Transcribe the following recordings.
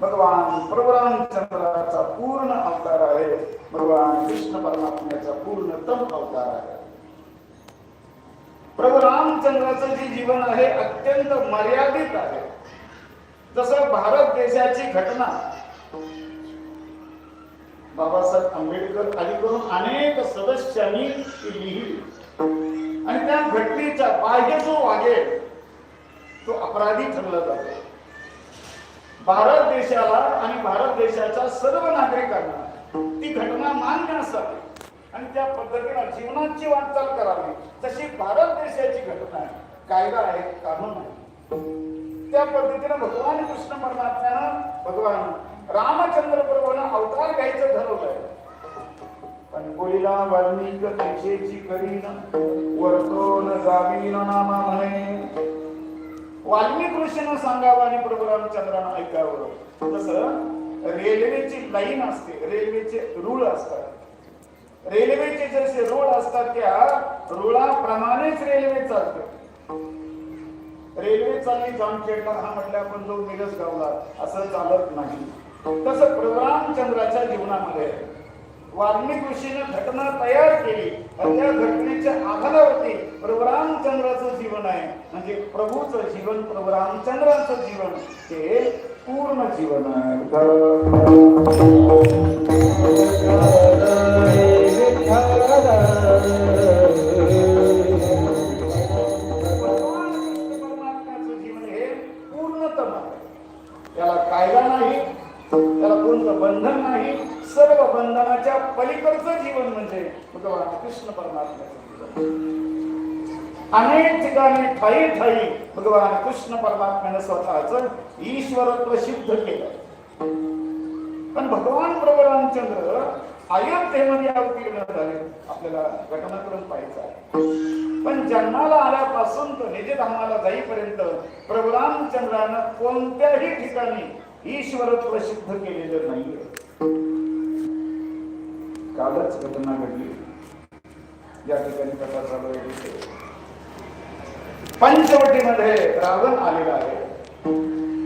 भगवान प्रभू पूर्ण अवतार आहे. भगवान कृष्ण परमात्म्याचा पूर्णतम अवतार आहे. प्रभू रामचंद्राचं जे जीवन आहे अत्यंत मर्यादित आहे. जसं भारत देशाची घटना बाबासाहेब आंबेडकर अलीकडून अनेक सदस्यांनी ती लिहिली आणि त्या घटनेच्या बाह्य जो वागेल तो अपराधी ठरला जातो. भारत देशाला आणि भारत देशाच्या सर्व नागरिकांना ती घटना मान्य असावी आणि त्या पद्धतीनं जीवनाची वाटचाल करावी तशी भारत देशाची घटना आहे कायदा आहे कानून आहे. त्या पद्धतीनं भगवान कृष्ण परमात्म्यानं भगवान रामचंद्र प्रभूनं अवतार घ्यायचं ठरवलंय. पण बोलीला वाल्मिक करीन वर्तो न जामीन नामा म्हणे वाल्मिक ऋषीनं सांगावं आणि प्रभू रामचंद्रानं ऐकावं जसं रेल्वेची लाईन असते रेल्वेचे रूळ असतात. रेल्वेचे जसे रूळ असतात त्या रुळाप्रमाणेच रेल्वे चालते. रेल्वे चालली जामखेडला हा म्हटलं आपण जो मिरज गावला असं चालत नाही. तसं प्रभू रामचंद्राच्या जीवनामध्ये वाल्मिक ऋषीने घटना तयार केली. आणि त्या घटनेच्या आधारावरती प्रभू रामचंद्राचं जीवन आहे. म्हणजे प्रभूचं जीवन प्रभू रामचंद्राचं जीवन हे पूर्ण जीवन आहे. परमात्म्याचं जीवन हे पूर्णतम आहे. त्याला कायदा नाही त्याला कोणतं बंधन नाही सर्व बंधनाच्या पलीकडचं जीवन म्हणजे भगवान कृष्ण परमात्म्याचं. अनेक ठिकाणी ठाई ठाई भगवान कृष्ण परमात्म्याने स्वतःच ईश्वरत्व सिद्ध केलं. पण भगवान प्रभू रामचंद्र अयोध्येमध्ये अवतीर्ण झाले आपल्याला घटनाक्रम पाहायचा आहे. पण जन्माला आल्यापासून तो निजधामाला जाईपर्यंत प्रभू रामचंद्रानं कोणत्याही ठिकाणी ईश्वरत्व सिद्ध केलेलं नाहीये. कालच घटना घडली. या ठिकाणी कथा चालू आहे पंचवटीमध्ये रावण आलेला आहे.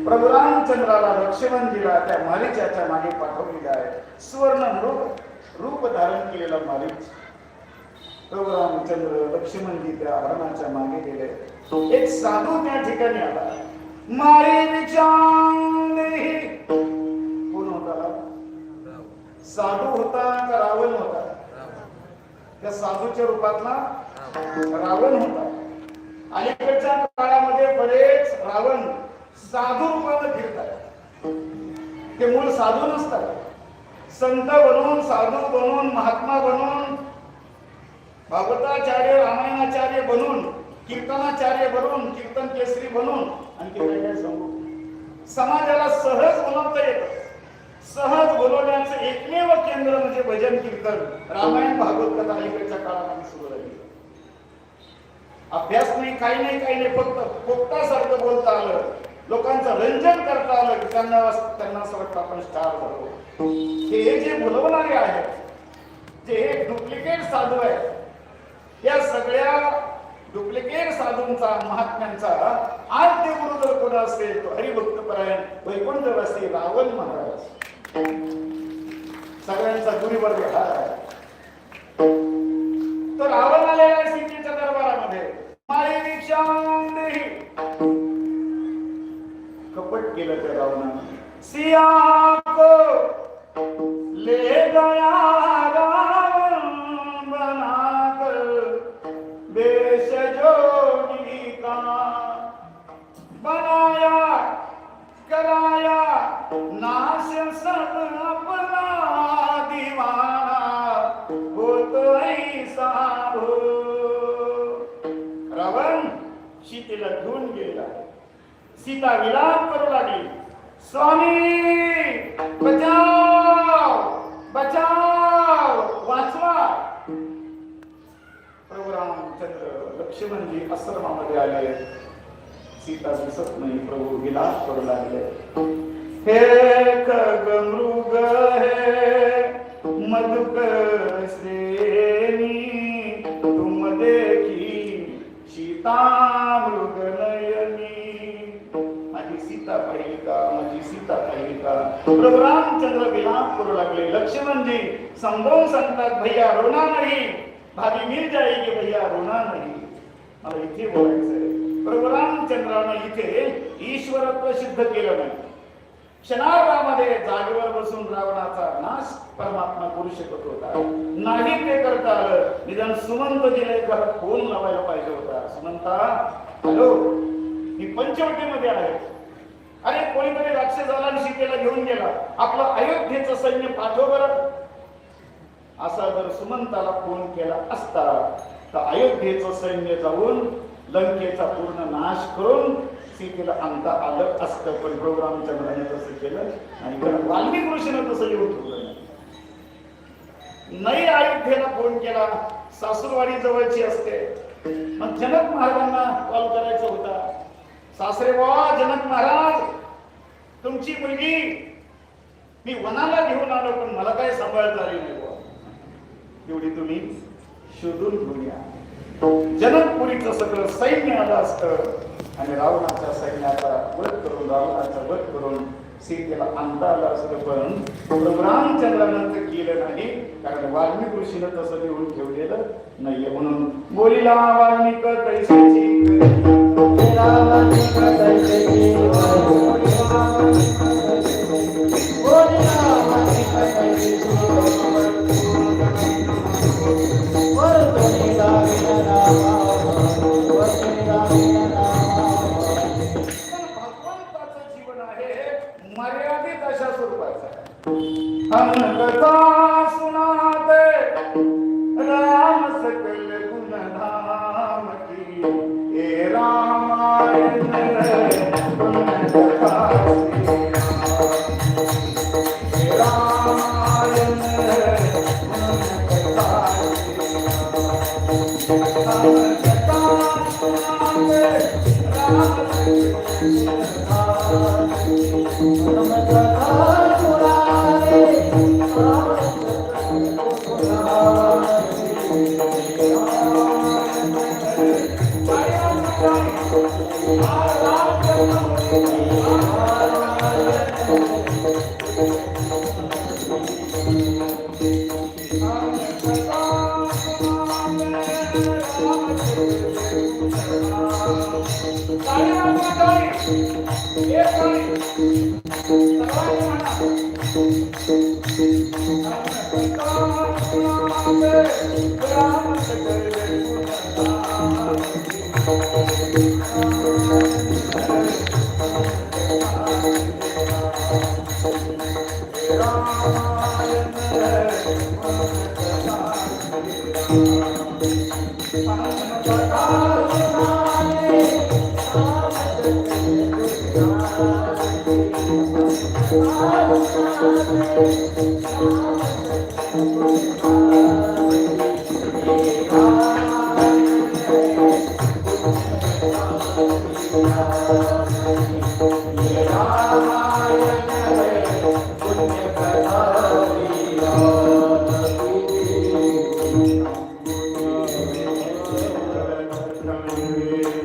प्रभू रामचंद्राला लक्ष्मणजीला त्या मारीच्याच्या मागे पाठवलेला आहे. सुवर्ण रूप रूप धारण केलेला मारीच प्रभू रामचंद्र लक्ष्मणजी त्या हरणाच्या मागे गेले. एक साधू त्या ठिकाणी आला. मारे विचार कोण होता साधू होता का रावण होता? त्या साधूच्या रूपातला रावण होता. अलीकडच्या काळामध्ये बरेच रावण साधू रूपाने फिरतात. ते मूळ साधू नसतात. संत बनून साधू बनून महात्मा बनून भागवताचार्य रामायणाचार्य बनून कीर्तनाचार्य बनून कीर्तन केसरी बनून आणखी काय काय सांगू. समाजाला सहज बनवता येतं. सहज बोलवण्याचं एकमेव केंद्र म्हणजे भजन कीर्तन. रामायण भागवत कथा अलीकडच्या काळामध्ये सुरू झाली. अभ्यास नाही काही नाही काही नाही. फक्त पोपटासारखं बोलता आलं. लोकांचं रंजन करता आलं की त्यांना त्यांना असं वाटतं आपण स्टार झालो. हे जे बोलवणारे आहेत जे डुप्लिकेट साधू आहेत या सगळ्या डुप्लिकेट साधूंचा महात्म्यांचा. आद्य गुरु जर कोण असेल तो हरिभक्त परायण वैकुंठवासी रावण महाराज. सगळ्यांचा गुरुवर्ग हा तर रावण आलेला आहे सीतेच्या दरबारामध्ये. कपट केलं त्या रावणाने. सिया ले गया बेश जोड़ी का। बनाया कराया नाश सब अपना दीवाना। वो तो ऐसा हो। रावण सीतेला घेऊन गेला. सीता विलाप करू लागली. स्वामी बचाव बचाव! प्रभू रामचंद्र लक्ष्मणजी म्हणजे आश्रमामध्ये आले. सीता दिसत नाही प्रभू विलास करू लागले. हे खग मृग हे मधुक श्रेणी तुम देखी सीता मृग नयनी. माझी सीता पाहिली का? माझी सीता पाहिली का? प्रभू रामचंद्र विलाप करू लागले. लक्ष्मणजी म्हणजे समजावून सांगतात भैया रोना नाही. भाभी मिल जाएगी भैया रोना नाही। मला इथे बोलायचंय. प्रभू रामचंद्रानं इथे ईश्वरत्व सिद्ध केलं नाही. क्षणार्धामध्ये जागेवर बसून रावणाचा नाश परमात्मा करू शकत होता. नाही ते करता आलं. निदान सुमंत दिले घरात फोन लावायला पाहिजे होता. सुमंता हॅलो मी पंचवटीमध्ये आहे. अरे कोणीतरी राक्षसाला झाला शिकेला घेऊन गेला. आपलं अयोध्येचं सैन्य पाठव बरं. असा जर सुमंताला फोन केला असता तर अयोध्येचं सैन्य जाऊन लंकेचा पूर्ण नाश करून सीतेला आणता आलं असतं. पण प्रभू तसं केलं आणि वाल्मिक ऋषीनं तसं लिहून ठेवलं. नाही अयोध्येला फोन केला सासूरवाडी जवळची असते. मग जनक महाराजांना कॉल करायचा होता. सासरे वा जनक महाराज तुमची मुलगी मी वनाला घेऊन आलो पण मला काय सांभाळता आली नाही. एवढी तुम्ही शोधून घेऊया. जनकपुरीचं सगळं सैन्य आलं असतं. आणि रावणाच्या सैन्याचा वध करून रावणाचा वध करून सीतेला आणता आलं असतं. पण रामचंद्रानंतर केलं नाही कारण वाल्मिक ऋषीनं तसं लिहून ठेवलेलं नाहीये. म्हणून बोलीला वाल्मिक तैसीची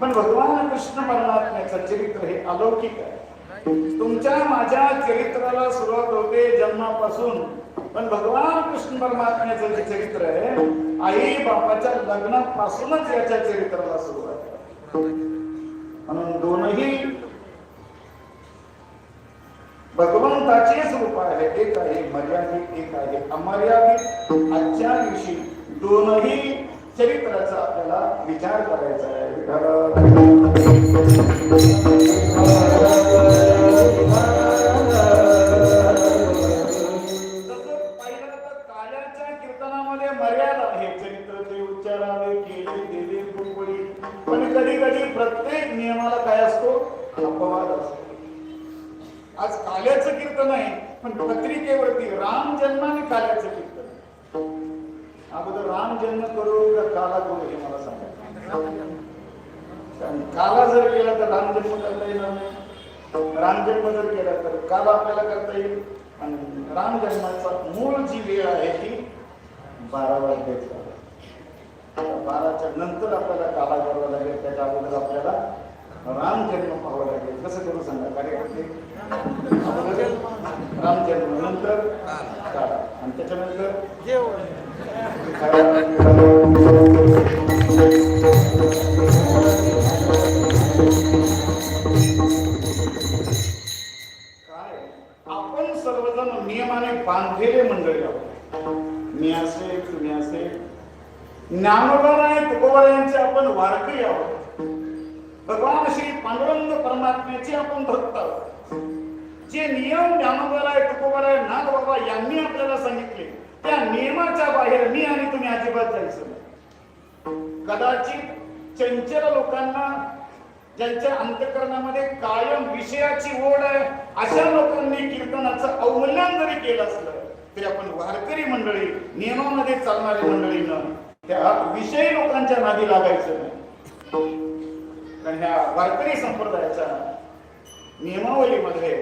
पण भगवान कृष्ण परमात्म्याचं चरित्र हे अलौकिक आहे. तुमच्या माझ्या चरित्राला सुरुवात होते जन्मापासून. पण भगवान कृष्ण परमात्म्याचं जे चरित्र आहे आई बापाच्या लग्नापासूनच याच्या चरित्राला सुरुवात आहे. म्हणून दोनही भगवंताचेच रूप आहे. एक आहे मर्यादित एक आहे अमर्यादित. आजच्या दिवशी दोनही चरित्राचा आपल्याला विचार करायचा आहे. तसं पाहिलं काल्याच्या कीर्तनामध्ये मर्यादा आहे. चरित्र ते उच्चारावे केले गेले कुंपडी पण कधी कधी प्रत्येक नियमाला काय असतो? अपवाद असतो. आज काल्याचं कीर्तन आहे पण पत्रिकेवरती राम जन्म आणि काल्याचं कीर्तन. राम जन्म करू का काला करू हे मला सांगा. काला जर केला तर राम जन्म करता येणार नाही. राम जन्म जर केला तर काला आपल्याला करता येईल. आणि राम जन्माचा मूळ जी वेळ आहे ती बारा वाजण्याची बाराच्या नंतर आपल्याला काला करावा लागेल. त्याच्या अगोदर आपल्याला राम जन्म पाहावा लागेल. कसं करू सांगा? कार्यकर्ते राम जन्म नंतर काला. आणि त्याच्यानंतर? काय आपण सर्वजण नियमाने बांधलेले मंडळी आहोत. मी असे तुम्ही असे. ज्ञानोबाराय तुकोबारायांचे आपण वारकरी आहोत. भगवान श्री पांडुरंग परमात्म्याचे आपण भक्त आहोत. जे नियम ज्ञानोबाराय तुकोबाराय नाग बाबा यांनी आपल्याला सांगितले त्या नियमाच्या बाहेर मी आणि तुम्ही अजिबात जायचं कदाचित चंचल लोकांना ज्यांच्या अंतकरणामध्ये कायम विषयाची ओढ आहे अशा लोकांनी कीर्तनाचं अवमूल्यन जरी केलं असलं तरी आपण वारकरी मंडळी नियमामध्ये चालणारी मंडळीनं त्या विषयी लोकांच्या नादी लागायचं नाही. कारण ह्या वारकरी संप्रदायाच्या नियमावलीमध्ये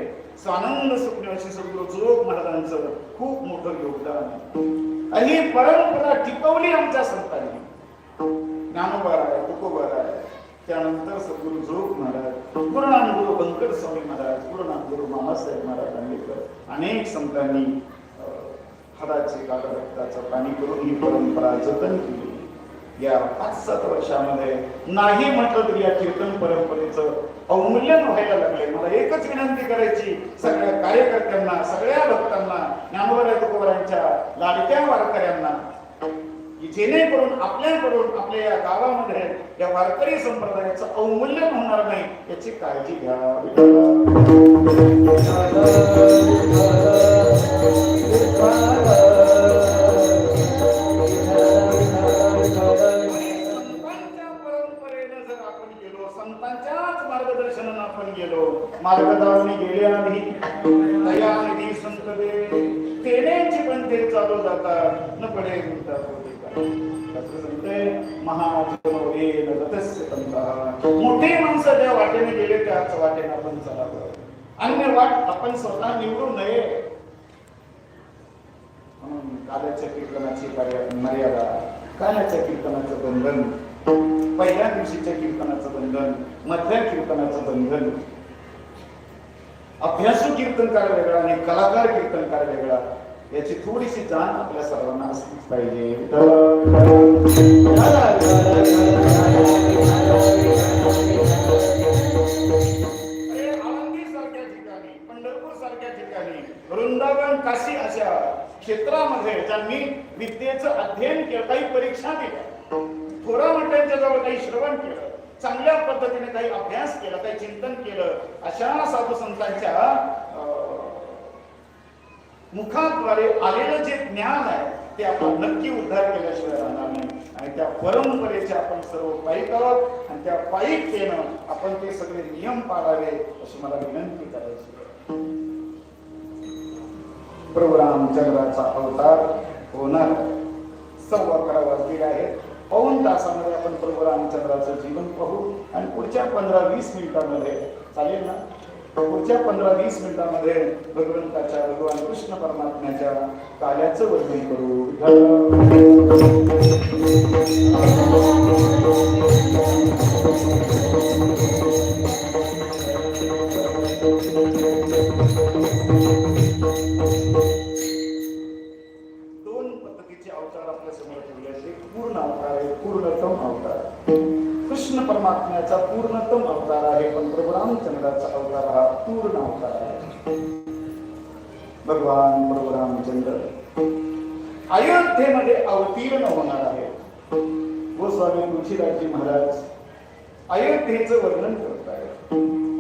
स्वानंद सुखनिवासी सगळं जोग महाराजांचं खूप मोठं योगदान आहे. आणि ही परंपरा टिकवली आमच्या संतांनी. ज्ञानोबार आहे तुकोबार आहे त्यानंतर सद्गुरु जोग महाराज पूर्णान गुरु व्यंकट स्वामी महाराज पूर्णान मामासाहेब महाराज आंबेडकर अनेक संतांनी हदाचे हाताचे रक्ताचं पाणी करून ही परंपरा जतन केली. या पाच सात वर्षामध्ये नाही म्हटलं तरी या कीर्तन परंपरेचं अवमूल्यन व्हायला लागले मला एकच विनंती करायची सगळ्या कार्यकर्त्यांना सगळ्या भक्तांना ज्ञानोबा तुकोबारांच्या लाडक्या वारकऱ्यांना की जेणेकरून आपल्याकडून आपल्या या गावामध्ये या वारकरी संप्रदायाचं अवमूल्यन होणार नाही याची काळजी घ्या आपण गेलो मार्गदारांनी गेल्याआधी दयानिधी संत दे. तेनेची पण ते चालू जातात. न पडे म्हणतात. होते मोठे माणसं ज्या वाटेने गेले त्याच वाटेने आपण चालावं अन्य वाट आपण स्वतः निवडू नये. म्हणून काल्याच्या कीर्तनाची मर्यादा. काल्याच्या कीर्तनाचं बंधन पहिल्या दिवशीच्या कीर्तनाचं बंधन मधल्या कीर्तनाचं बंधन. अभ्यासू कीर्तनकार वेगळा आणि कलाकार कीर्तनकार वेगळा याची थोडीशी जाण आपल्या सर्वांना असलीच पाहिजे. आळंदी सारख्या ठिकाणी पंढरपूर सारख्या ठिकाणी वृंदावन काशी अशा क्षेत्रामध्ये ज्यांनी विद्येचं अध्ययन केलं काही परीक्षा दिल्या. काही श्रवण केलं चांगल्या पद्धतीने काही अभ्यास केला काही चिंतन केलं अशा साधू संतांच्या अं, मुखाद्वारे आलेलं जे ज्ञान आहे ते आपण नक्की उद्धार केल्याशिवाय राहणार नाही. आणि त्या परंपरेचे आपण सर्व पायिक आहोत आणि त्या पायिकतेनं आपण ते सगळे नियम पाळावे अशी मला विनंती करायची. प्रभू रामचंद्राचा अवतार होणार. सव्वा अकरा वाजलेले आहेत. पाऊन तासामध्ये आपण प्रभू रामचंद्राचं जीवन पाहू. आणि पुढच्या पंधरा वीस मिनिटांमध्ये चालेल ना? पुढच्या पंधरा वीस मिनिटांमध्ये भगवंताच्या भगवान कृष्ण परमात्म्याच्या काल्याचं वर्णन करू. परमात्म्याचा पूर्णतम अवतार आहे. पण प्रभू रामचंद्राचा अवतार हा पूर्ण अवतार आहे. भगवान प्रभू रामचंद्र अयोध्येमध्ये अवतीर्ण होणार आहे. गोस्वामी तुळशीराजी महाराज अयोध्येच वर्णन करत आहे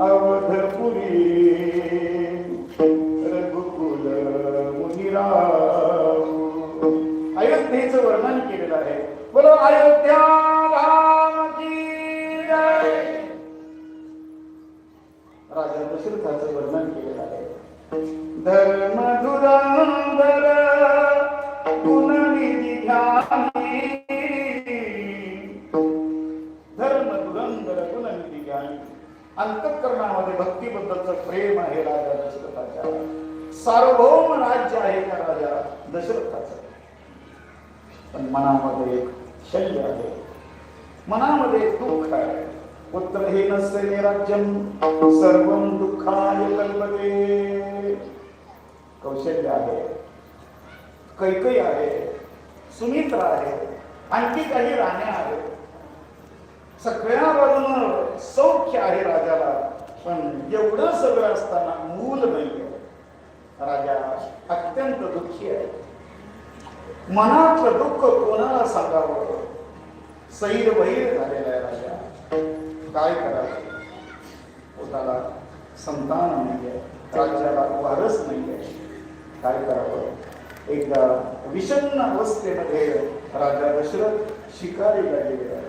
अवधपुरी रघुकुल मुनिराव अयोध्येच वर्णन केलेलं आहे. बोला अयोध्या! आहे धर्म धुरंधर गुणनिधी ध्यानी। धर्म धुरंधर गुणनिधी ज्ञानी अंतकरणामध्ये भक्तीबद्दलचं प्रेम आहे राजा दशरथाच्या. सार्वभौम राज्य आहे त्या राजा दशरथाचं? पण मनामध्ये एक शल्य आहे. मनामध्ये दुःख आहे. पुत्र हे नसते राज्यम सर्व दुःखाय कल्पते. कौशल्य आहे कैकई आहे सुमित्र आहे आणखी काही राण्या आहेत. सगळ्या बाजून सौख्य आहे राजाला पण एवढं सगळं असताना मूल नाही राजा अत्यंत दुःखी आहे. मनातलं दुःख कोणाला सांगावं? सैर वैर झालेला आहे राजा. काय करावं? पोताला संतान नाहीये राज्याला वारस नाहीये. काय करावं? एकदा विषन्न अवस्थेमध्ये राजा दशरथ शिकारीला गेलेला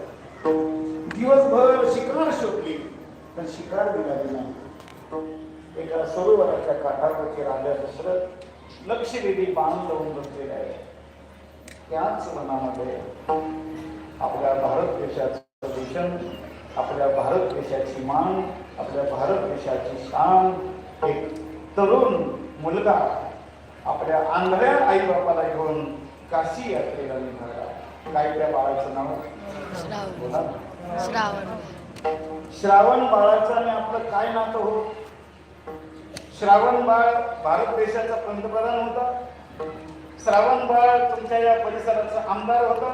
दिवसभर शिकार शोधली पण शिकार मिळाली नाही. एका सरोवराच्या काठावरती राजा दशरथ लक्षवेधी बाण लावून बसलेला आहे त्याच मनामध्ये आपल्या भारत देशाचं भूषण आपल्या भारत देशाची मान आपल्या भारत देशाची शान एक तरुण मुलगा आपल्या आंधळ्या आई बापाला घेऊन काशी यात्रेला निघाला. काय त्या बाळाचं नाव? श्रावण. बोला. श्रावण. श्रावण बाळाचं आणि आपलं काय नातं हो? श्रावण बाळ भारत देशाचा पंतप्रधान होता. श्रावण बाळ तुमच्या या परिसराचा आमदार होता.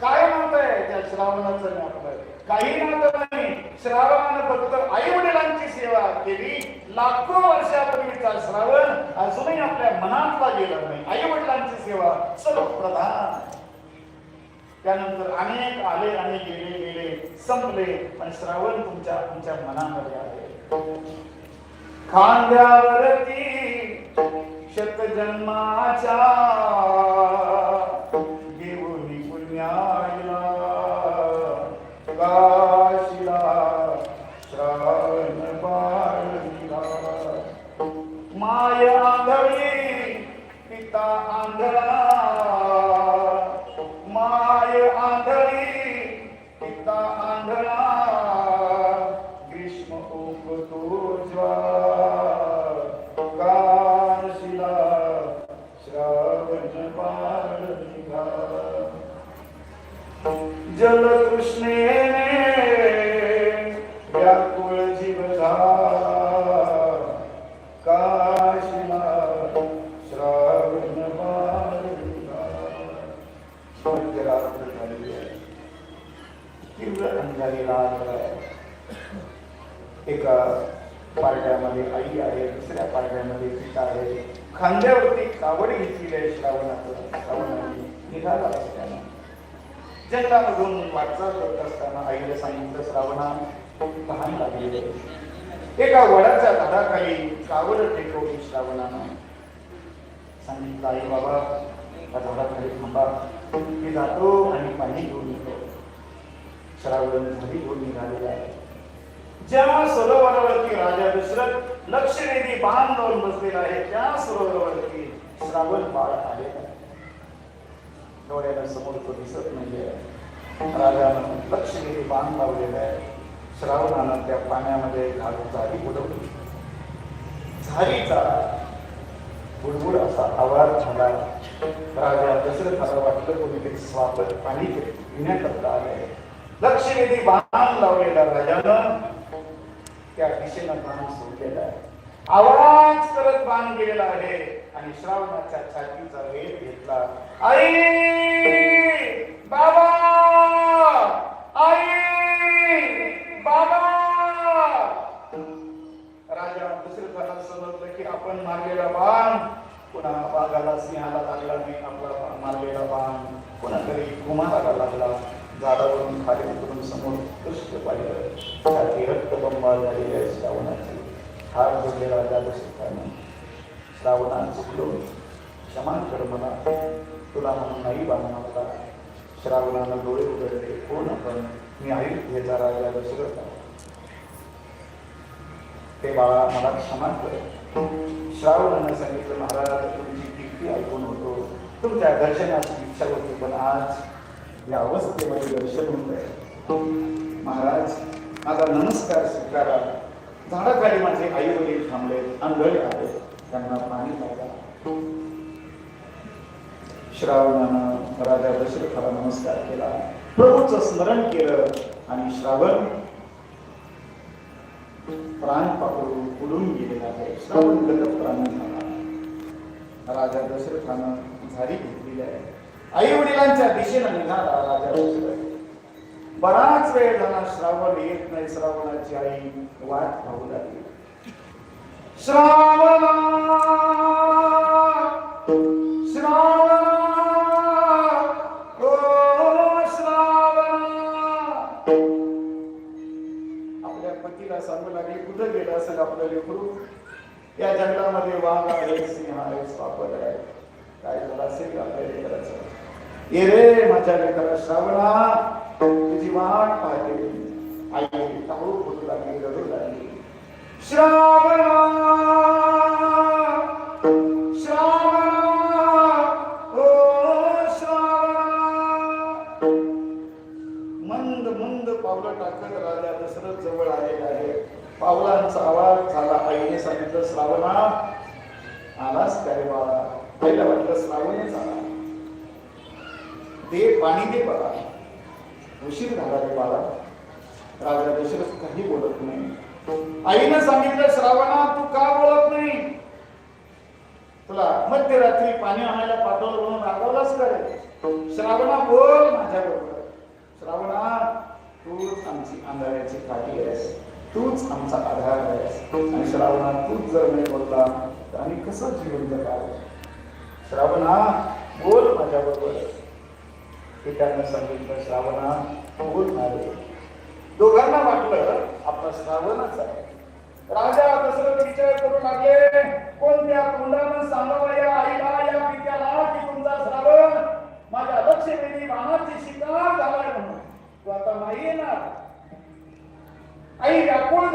काय नातं आहे त्या श्रावणाचं आणि आपलं काही नातं नाही. श्रावणानं फक्त आई वडिलांची सेवा केली. लाखो वर्षापूर्वीचा श्रावण अजूनही आपल्या मनातला गेला नाही. आई वडिलांची सेवा सर्वप्रधान. त्यानंतर अनेक आले आणि गेले गेले संपले. पण श्रावण तुमच्या तुमच्या मनामध्ये आले खांद्यावरती शत Klar. झालेला एका पारड्यामध्ये आई आहे दुसऱ्या पारड्यामध्ये पिता आहे. खांद्यावरती कावड घेतलेली आहे श्रावणाचं श्रावणाने निघाला असताना. जंगलामधून वाटचाल करत असताना आईला सांगितलं श्रावणा तहान लागलेली लागलेले एका वडाच्या दादाखाली कावड टेकवली श्रावणानं. सांगितलं आई बाबा त्या झाडाखाली थांबा. मी जातो आणि पाणी घेऊन येतो. श्रावण झाली घेऊन निघालेला आहे. ज्या सरोवरावरती राजा दशरथ लक्षवेधी बाण लावून बसलेला आहे त्या सरोवरावरती श्रावण बाळ आलेला आहे डोळ्याला समोर तो दिसत नाहीये. राजानं लक्षवेधी बाण लावलेला आहे. श्रावणानं त्या पाण्यामध्ये घालून झाली बुडवली झारीचा बुडबुड असा आवाज झाला. राजा दशरथाला वाटलं कोणीतरी स्वागत पाणी घेण्याकरता आले लक्ष निधी बाण लावलेला राजानं त्या दिशेनं बाण सोडलेला आहे. आवाज करत बाण गेलेला आहे आणि श्रावणाच्या छातीचा वेध घेतला. आई! बाबा! आई! बाबा! राजा दुसरे जणांना समजलं की आपण मारलेला बाण पुन्हा बागाला सिंहाला लागला नाही आपला मारलेला बाण कुणातरी तरी कुमाराला लागला. झाडावरून खाली उतरून समोर दृश्य पाहिलं. त्याची रक्तबंबाळ झालेली आहे श्रावणाची हार जोडलेला राजा दशरथाने श्रावणात चुकलो क्षमा कर मला. तुला म्हणून नाही बांधला श्रावणानं डोळे उघडले. कोण आपण? मी अयोध्येचा राजा दशरथ ते बाळा मला क्षमा कर. श्रावणानं सांगितलं महाराज तुमची कीर्ती ऐकून होतो. तुमच्या दर्शनाची इच्छा होती पण आज या अवस्थेमध्ये दर्शन होत आहे महाराज माझा नमस्कार स्वीकारा. झाडाखाली माझे आई वडील थांबले आंधळे आले. त्यांना पाणी लागा श्रावणानं राजा दशरथाला नमस्कार केला. प्रभूचं स्मरण केलं आणि श्रावण प्राण पाकडून उडून गेलेला आहे. श्रावण गत प्राण झाला. राजा दशरथानं झाडी घेतलेली आहे. आई वडिलांच्या दिशेनं निघाला राजा बराच वेळ झाला श्रावण येत नाही श्रावणाची आई वाट पाहू लागली. श्रावणा! श्रावण! आपल्या पतीला सांगू लागले कुठं गेलं असेल आपलं लेकरू? या जंगलामध्ये वाघ आहे सिंह आहे स्वापद आहे काय झालं असेल आपल्या लेकराचं? ये रे माझ्या लेकरा श्रावणा तुझी वाट पाहते आई टाळू होऊ लागली रडू लागली श्रावणा श्रावणा ओ श्रावणा मंद मंद पावलं टाकत राजा दशरथ जवळ आलेला आहे पावलांचा आवाज झाला आईने सांगितलं श्रावणा आलाच काय बाळा पहिला वाटलं श्रावणच आला दे पाणी दे बाळा उशीर झाला रे बाळा. राजा दशरथ काही बोलत नाही. आईनं सांगितलं श्रावणा तू का बोलत नाही? तुला मध्यरात्री पाणी आणायला पाठवलं म्हणून रागवलाच करे श्रावणा बोल माझ्याबरोबर. श्रावणा तूच आमची अंधाऱ्याची काठी आहेस. तूच आमचा आधार आहेस. आणि श्रावणा तूच जर नाही बोलला तर आम्ही कसं जीवन जगावं श्रावणा बोल माझ्याबरोबर. हे त्यांना सांगितलं श्रावणा बोल आले. दोघांना वाटलं आपला श्रावणच आहे. राजा दशरथ विचार करू लागले कोणत्या तोंडानं सांगावा या आईला या पित्याला की तुमचा श्रावण माझ्या लक्षवेधी बाणाची शिकार झालाय म्हणून? तू आता नाही येणार. आई व्याकुळ